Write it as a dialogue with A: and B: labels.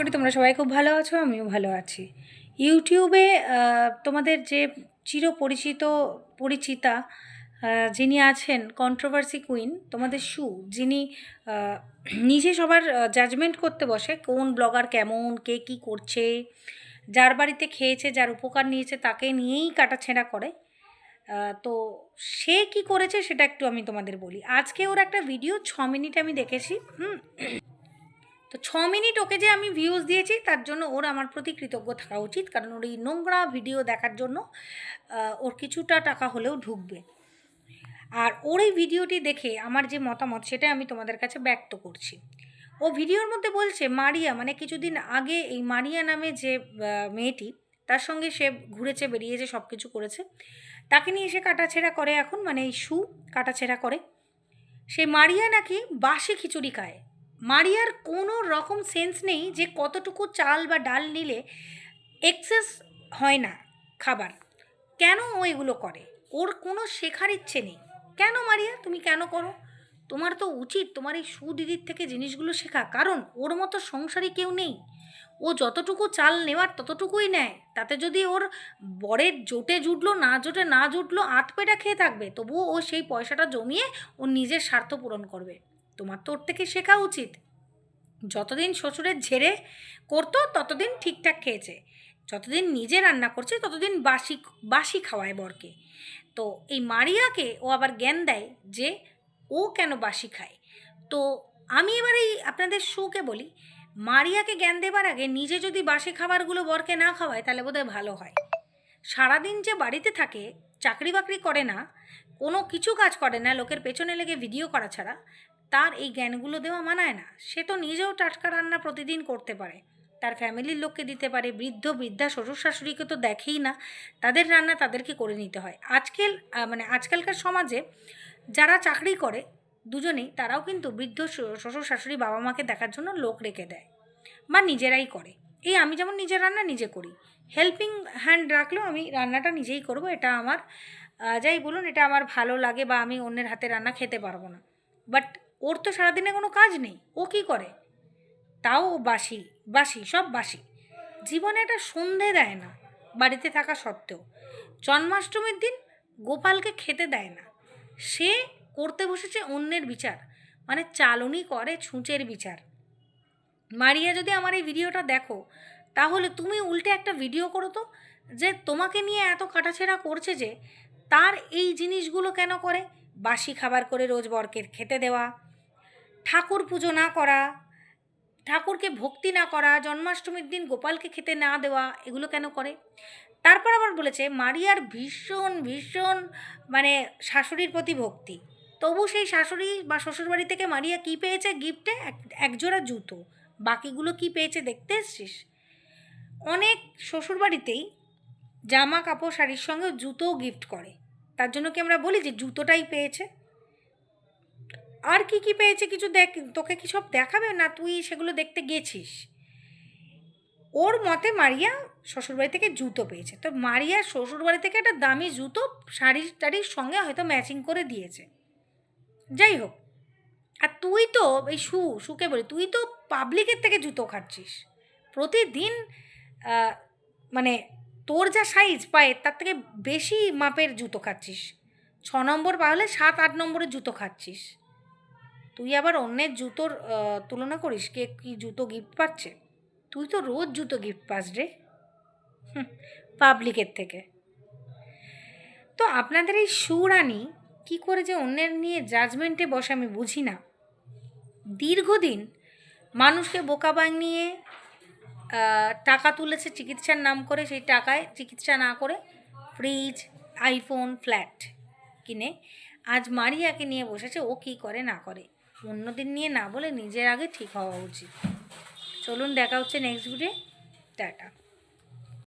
A: করি তোমরা সবাই খুব ভালো আছো, আমিও ভালো আছি। ইউটিউবে তোমাদের যে চিরপরিচিত পরিচিতা যিনি আছেন কন্ট্রোভার্সি কুইন তোমাদের সু, যিনি নিজে সবার জাজমেন্ট করতে বসে, কোন ব্লগার কেমন, কে কী করছে, যার বাড়িতে খেয়েছে, যার উপকার নিয়েছে, তাকে নিয়েই কাটাছেঁড়া করে তো সে কি করেছে সেটা একটু আমি তোমাদের বলি। আজকে ওর একটা ভিডিও ছ মিনিট আমি দেখেছি, হুম? তো ছ মিনিট ওকে যে আমি ভিউজ দিয়েছি, তার জন্য ওর আমার প্রতি কৃতজ্ঞ থাকা উচিত। কারণ ওর এই নোংরা ভিডিও দেখার জন্য ওর কিছুটা টাকা হলেও ঢুকবে। আর ওর এই ভিডিওটি দেখে আমার যে মতামত সেটা আমি তোমাদের কাছে ব্যক্ত করছি। ও ভিডিওর মধ্যে বলছে, মারিয়া মানে কিছুদিন আগে এই মারিয়া নামে যে মেয়েটি, তার সঙ্গে সে ঘুরেছে, বেরিয়েছে সব কিছু করেছে। তাকে নিয়ে সে কাটাছেড়া করে এখন মানে এই শু কাটাছেড়া করে। সেই মারিয়া নাকি বাসি খিচুড়ি খায়। মারিয়ার কোনো রকম সেন্স নেই যে কতটুকু চাল বা ডাল নিলে এক্সেস হয় না খাবার। কেন ও এগুলো করে? ওর কোনো শেখার ইচ্ছে নেই। কেন মারিয়া? তুমি কেন করো? তোমার তো উচিত তোমার এই সুদিদির থেকে জিনিসগুলো শেখা। কারণ ওর মতো সংসারী কেউ নেই। ও যতটুকু চাল নেওয়ার ততটুকুই নেয়। তাতে যদি ওর বরের জোটে জুটলো, না জোটে না জুটলো আত পেটা খেয়ে থাকবে, তবুও ও সেই পয়সাটা জমিয়ে ও নিজের স্বার্থ পূরণ করবে। তোমার তো ওর থেকে শেখা উচিত। যতদিন শ্বশুরের ঝেড়ে করতো, ততদিন ঠিকঠাক খেয়েছে। যতদিন নিজে রান্না করছে, ততদিন বাসি বাসি খাওয়ায় বরকে। তো এই মারিয়াকে ও আবার জ্ঞান দেয় যে ও কেন বাসি খায়। তো আমি এবার এই আপনাদের শোকে বলি মারিয়াকে জ্ঞান দেবার আগে নিজে যদি বাসি খাবারগুলো বরকে না খাওয়ায়, তাহলে বোধহয় ভালো হয়। সারাদিন যে বাড়িতে থাকে, চাকরি বাকরি করে না, কোনো কিছু কাজ করে না, লোকের পেছনে লেগে ভিডিও করা ছাড়া, তার এই জ্ঞানগুলো দেওয়া মানায় না। সে তো নিজেও টাটকা রান্না প্রতিদিন করতে পারে। তার ফ্যামিলির লোককে দিতে পারে, বৃদ্ধ, বৃদ্ধা, শ্বশুর শাশুড়িকে তো দেখেই না। তাদের রান্না তাদেরকে করে নিতে হয়। আজকাল মানে আজকালকার সমাজে যারা চাকরি করে, দুজনেই, তারাও কিন্তু বৃদ্ধ শ্বশুর শাশুড়ি বাবা মাকে দেখার জন্য লোক রেখে দেয়। বা নিজেরাই করে। এই আমি যেমন নিজের রান্না নিজে করি। হেল্পিং হ্যান্ড রাখলেও আমি রান্নাটা নিজেই করব, এটা আমার যাই বলুন, এটা আমার ভালো লাগে বা আমি অন্যের হাতে রান্না খেতে পারব না। বাট ওর তো সারাদিনে কোনো কাজ নেই, ও কি করে? তাও বাসি বাসি, সব বাসি। জীবনে একটা সন্ধে দেয় না, বাড়িতে থাকা সত্ত্বেও। জন্মাষ্টমীর দিন গোপালকে খেতে দেয় না। সে করতে বসেছে অন্যের বিচার মানে চালনি করে ছুঁচের বিচার। মারিয়া যদি আমার এই ভিডিওটা দেখো, তাহলে তুমি উল্টে একটা ভিডিও করো তো, যে তোমাকে নিয়ে এত কাটাছেড়া করছে যে তার এই জিনিসগুলো কেন করে? বাসি খাবার করে রোজ বরকে খেতে দেওয়া, ঠাকুর পুজো না করা, ঠাকুরকে ভক্তি না করা, জন্মাষ্টমীর দিন গোপালকে খেতে না দেওয়া, এগুলো কেন করে? তারপর আবার বলেছে, মারিয়ার ভীষণ ভীষণ মানে শাশুড়ির প্রতি ভক্তি। তবু সেই শাশুড়ি বা শ্বশুরবাড়ি থেকে মারিয়া কি পেয়েছে? গিফটে এক, একজোড়া জুতো। বাকিগুলো কি পেয়েছে দেখতে এসছিস? অনেক শ্বশুরবাড়িতেই জামা কাপড় শাড়ির সঙ্গে জুতোও গিফট করে। তার জন্য কি আমরা বলি যে জুতোটাই পেয়েছে? আর কি কি পেয়েছে কিছু দেখ, তোকে কি সব দেখাবে না তুই সেগুলো দেখতে গেছিস? ওর মতে মারিয়া শ্বশুরবাড়ি থেকে জুতো পেয়েছে। তো মারিয়া শ্বশুরবাড়ি থেকে একটা দামি জুতো শাড়ি টাড়ির সঙ্গে হয়তো ম্যাচিং করে দিয়েছে। যাই হোক আর তুই তো, এই শু শুকে বলি, তুই তো পাবলিকের থেকে জুতো খাচ্ছিস প্রতিদিন মানে তোর যা সাইজ পায়ের তার থেকে বেশি মাপের জুতো খাচ্ছিস ছ নম্বর পাহলে সাত, আট নম্বরের জুতো খাচ্ছিস তুই আবার অন্যের জুতোর তুলনা করিস, কে কি জুতো গিফট পাচ্ছে? তুই তো রোজ জুতো গিফট পাস রে। পাবলিকের থেকে। তো আপনাদের এই সুরানি কি করে যে অন্যের নিয়ে জাজমেন্টে বসে আমি বুঝি না। দীর্ঘদিন মানুষকে বোকা বানিয়ে টাকা তুলেছে চিকিৎসার নাম করে, সেই টাকায় চিকিৎসা না করে ফ্রিজ আইফোন ফ্ল্যাট কিনে আজ মারিয়াকে নিয়ে বসেছে, ও কী করে না করে। অন্যদিন নিয়ে না বলে নিজের আগে ঠিক হওয়া উচিত। চলুন দেখা হচ্ছে নেক্সট ভিডিও টাটা।